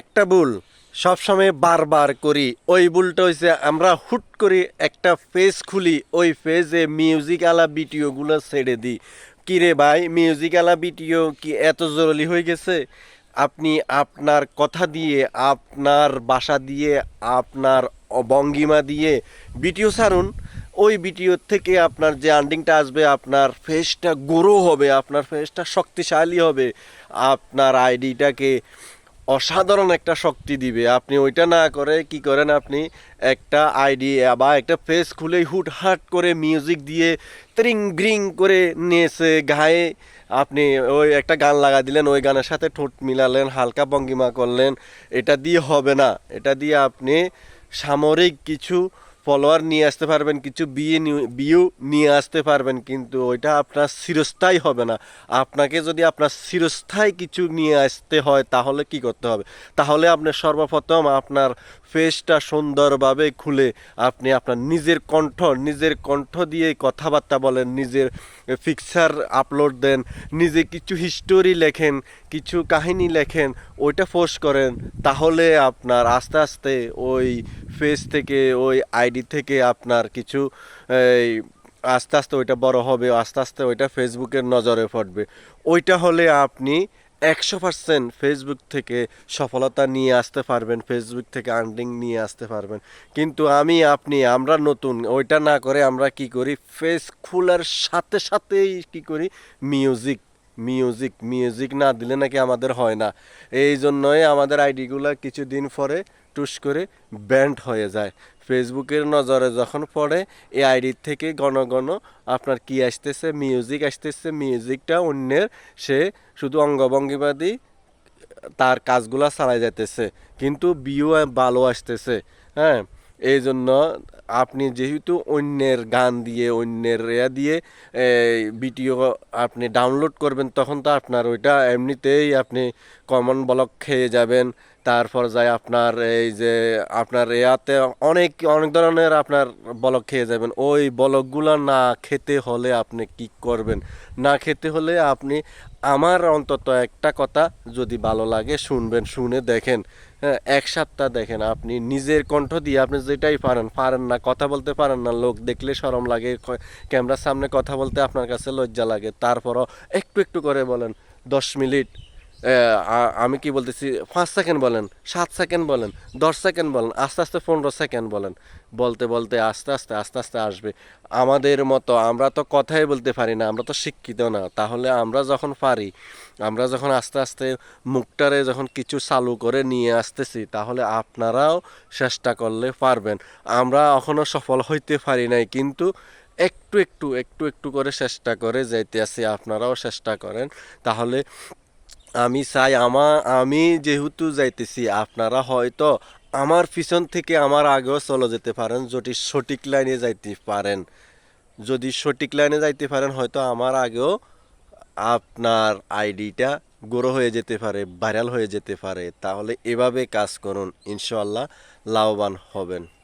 একটা ভুল সবসময় বারবার করি। ওই ভুলটা হয়েছে আমরা হুট করে একটা পেজ খুলি, ওই পেজে মিউজিক আলা ভিডিওগুলো ছেড়ে দিই। কিরে ভাই মিউজিক আলা ভিডিও কি এত জরুরি হয়ে গেছে? আপনি আপনার কথা দিয়ে, আপনার বাসা দিয়ে, আপনার ভঙ্গিমা দিয়ে ভিডিও ছাড়ুন। ওই ভিডিও থেকে আপনার যে আর্নিংটা আসবে, আপনার ফেসটা গ্রো হবে, আপনার ফেসটা শক্তিশালী হবে। আপনার আইডিটাকে অসাধারণ একটা শক্তি দিবে। আপনি ওইটা না করে, কি করেন আপনি? একটা আইডি বা একটা ফেস খুলেই হুটহাট করে মিউজিক দিয়ে ত্রিং গ্রিং করে নেচে গায়ে আপনি ওই একটা গান লাগা দিলেন, ওই গানের সাথে ঠোঁট মিলালেন, হালকা ভঙ্গিমা করলেন। এটা দিয়ে হবে না। এটা দিয়ে আপনি সামরিক কিছু ফলোয়ার নিয়ে আসতে পারবেন, কিছু বিয়ে বিউ নিয়ে আসতে পারবেন, কিন্তু ওইটা আপনার চিরস্থায়ী হবে না। আপনাকে যদি আপনার চিরস্থায়ী কিছু নিয়ে আসতে হয়, তাহলে কি করতে হবে? তাহলে আপনি সর্বপ্রথম আপনার ফেসটা সুন্দরভাবে খুলে আপনি আপনার নিজের কণ্ঠ নিজের কণ্ঠ দিয়ে কথাবার্তা বলেন, নিজের পিকচার আপলোড দেন, নিজে কিছু হিস্টোরি লেখেন, কিছু কাহিনী লেখেন, ওইটা পোস্ট করেন, তাহলে আপনার আস্তে আস্তে ওই ফেস থেকে, ওই আইডি থেকে আপনার কিছু আস্তে আস্তে ওইটা বড় হবে, আস্তে আস্তে ওইটা ফেসবুকের নজরে পড়বে। ওইটা হলে আপনি একশো পার্সেন্ট ফেসবুক থেকে সফলতা নিয়ে আসতে পারবেন ফেসবুক থেকে আর্নিং নিয়ে আসতে পারবেন। কিন্তু আমি, আপনি, আমরা নতুন, ওইটা না করে আমরা কি করি? ফেস খোলার সাথে সাথেই কি করি? মিউজিক মিউজিক মিউজিক না দিলে নাকি আমাদের হয় না। এই জন্যই আমাদের আইডিগুলো কিছুদিন পরে টুস করে ব্যান্ড হয়ে যায়। ফেসবুকের নজরে যখন পড়ে, এই আইডির থেকে ঘন ঘন আপনার কি আসতেছে মিউজিক আসতেছে মিউজিকটা অন্যের, সে শুধু অঙ্গভঙ্গিবাদী, তার কাজগুলা চালাই যাইতেছে। কিন্তু বিও ভালো আসতেছে হ্যাঁ? এই জন্য আপনি যেহেতু অন্যের গান দিয়ে, অন্যের ইয়া দিয়ে ভিডিও আপনি ডাউনলোড করবেন, তখন তো আপনার ওইটা এমনিতেই আপনি কমন ব্লক খেয়ে যাবেন। তারপর যায় আপনার এই যে আপনার ইয়াতে অনেক অনেক ধরনের আপনার বলক খেয়ে যাবেন। ওই বলকগুলো না খেতে হলে আপনি কি করবেন? না খেতে হলে আপনি আমার অন্তত একটা কথা যদি ভালো লাগে শুনবেন, শুনে দেখেন। হ্যাঁ এক সপ্তাহ দেখেন, আপনি নিজের কণ্ঠ দিয়ে আপনি যেটাই পারেন পারেন না, কথা বলতে পারেন না, লোক দেখলে সরম লাগে ক্যামেরার সামনে কথা বলতে আপনার কাছে লজ্জা লাগে, তারপরও একটু একটু করে বলেন, দশ মিনিট আমি কি বলতেছি, পাঁচ সেকেন্ড বলেন, সাত সেকেন্ড বলেন, দশ সেকেন্ড বলেন, আস্তে আস্তে পনেরো সেকেন্ড বলেন। বলতে বলতে আস্তে আস্তে আস্তে আস্তে আসবে। আমাদের মতো, আমরা তো কথাই বলতে পারি না, আমরা তো শিক্ষিত না। তাহলে আমরা যখন পারি, আমরা যখন আস্তে আস্তে মুখটারে যখন কিছু চালু করে নিয়ে আসতেছি, তাহলে আপনারাও চেষ্টা করলে পারবেন। আমরা এখনও সফল হইতে পারি নাই, কিন্তু একটু একটু একটু একটু করে চেষ্টা করে যাইতে আসি আপনারাও চেষ্টা করেন। তাহলে আমি চাই আমা, আমি যেহেতু যাইতেছি, আপনারা হয়তো আমার পিছন থেকে আমার আগেও চলে যেতে পারেন, যদি সঠিক লাইনে যাইতে পারেন। যদি সঠিক লাইনে যাইতে পারেন, হয়তো আমার আগেও আপনার আইডিটা গ্রো হয়ে যেতে পারে, ভাইরাল হয়ে যেতে পারে। তাহলে এভাবে কাজ করুন ইনশাল্লাহ লাভবান হবেন।